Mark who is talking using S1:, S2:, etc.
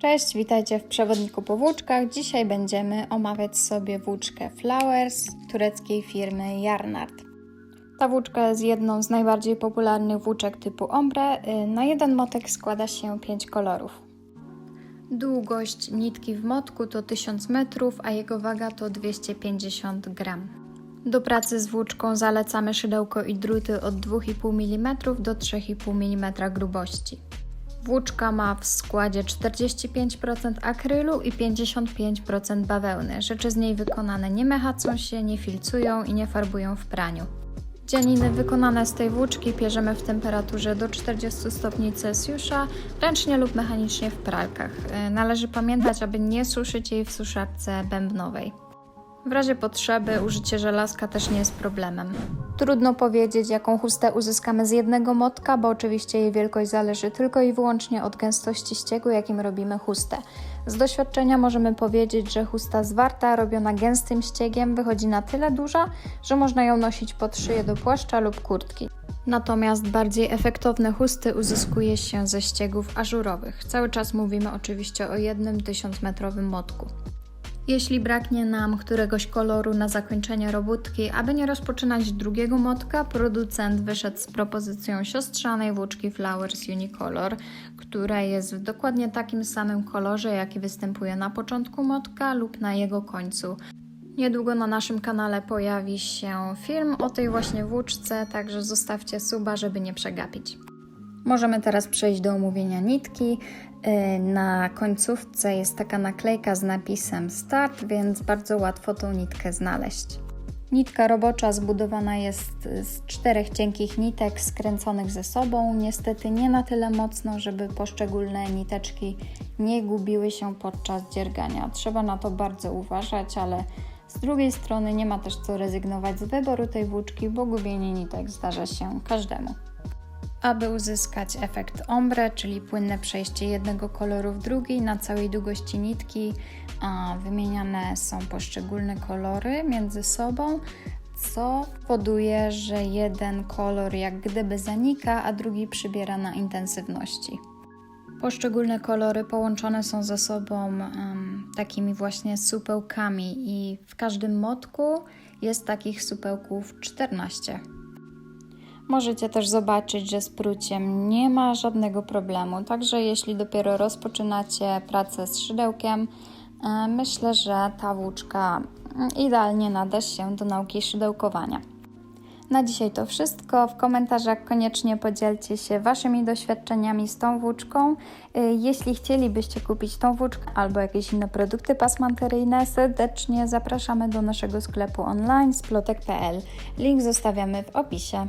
S1: Cześć, witajcie w przewodniku po włóczkach. Dzisiaj będziemy omawiać sobie włóczkę Flowers tureckiej firmy Yarnart. Ta włóczka jest jedną z najbardziej popularnych włóczek typu ombre. Y, Na jeden motek składa się 5 kolorów. Długość nitki w motku to 1000 metrów, a jego waga to 250 gram. Do pracy z włóczką zalecamy szydełko i druty od 2,5 mm do 3,5 mm grubości. Włóczka ma w składzie 45% akrylu i 55% bawełny. Rzeczy z niej wykonane nie mechacą się, nie filcują i nie farbują w praniu. Dzianiny wykonane z tej włóczki pierzemy w temperaturze do 40 stopni Celsjusza, ręcznie lub mechanicznie w pralkach. E, Należy pamiętać, aby nie suszyć jej w suszarce bębnowej. W razie potrzeby użycie żelazka też nie jest problemem. Trudno powiedzieć, jaką chustę uzyskamy z jednego motka, bo oczywiście jej wielkość zależy tylko i wyłącznie od gęstości ściegu, jakim robimy chustę. Z doświadczenia możemy powiedzieć, że chusta zwarta, robiona gęstym ściegiem, wychodzi na tyle duża, że można ją nosić pod szyję do płaszcza lub kurtki. Natomiast bardziej efektowne chusty uzyskuje się ze ściegów ażurowych. Cały czas mówimy oczywiście o jednym 1000-metrowym motku. Jeśli braknie nam któregoś koloru na zakończenie robótki, aby nie rozpoczynać drugiego motka, producent wyszedł z propozycją siostrzanej włóczki Flowers Unicolor, która jest w dokładnie takim samym kolorze, jaki występuje na początku motka lub na jego końcu. Niedługo na naszym kanale pojawi się film o tej właśnie włóczce, także zostawcie suba, żeby nie przegapić. Możemy teraz przejść do omówienia nitki. Yy, Na końcówce jest taka naklejka z napisem Start, więc bardzo łatwo tą nitkę znaleźć. Nitka robocza zbudowana jest z czterech cienkich nitek skręconych ze sobą, niestety nie na tyle mocno, żeby poszczególne niteczki nie gubiły się podczas dziergania. Trzeba na to bardzo uważać, ale z drugiej strony nie ma też co rezygnować z wyboru tej włóczki, bo gubienie nitek zdarza się każdemu. Aby uzyskać efekt ombre, czyli płynne przejście jednego koloru w drugi na całej długości nitki, wymieniane są poszczególne kolory między sobą, co powoduje, że jeden kolor jak gdyby zanika, a drugi przybiera na intensywności. Poszczególne kolory połączone są ze sobą em, takimi właśnie supełkami i w każdym motku jest takich supełków 14. Możecie też zobaczyć, że z pruciem nie ma żadnego problemu. Także jeśli dopiero rozpoczynacie pracę z szydełkiem, e, myślę, że ta włóczka mm, idealnie nada się do nauki szydełkowania. Na dzisiaj to wszystko. W komentarzach koniecznie podzielcie się Waszymi doświadczeniami z tą włóczką. Y, Jeśli chcielibyście kupić tą włóczkę albo jakieś inne produkty pasmanteryjne, serdecznie zapraszamy do naszego sklepu online splotek.pl. Link zostawiamy w opisie.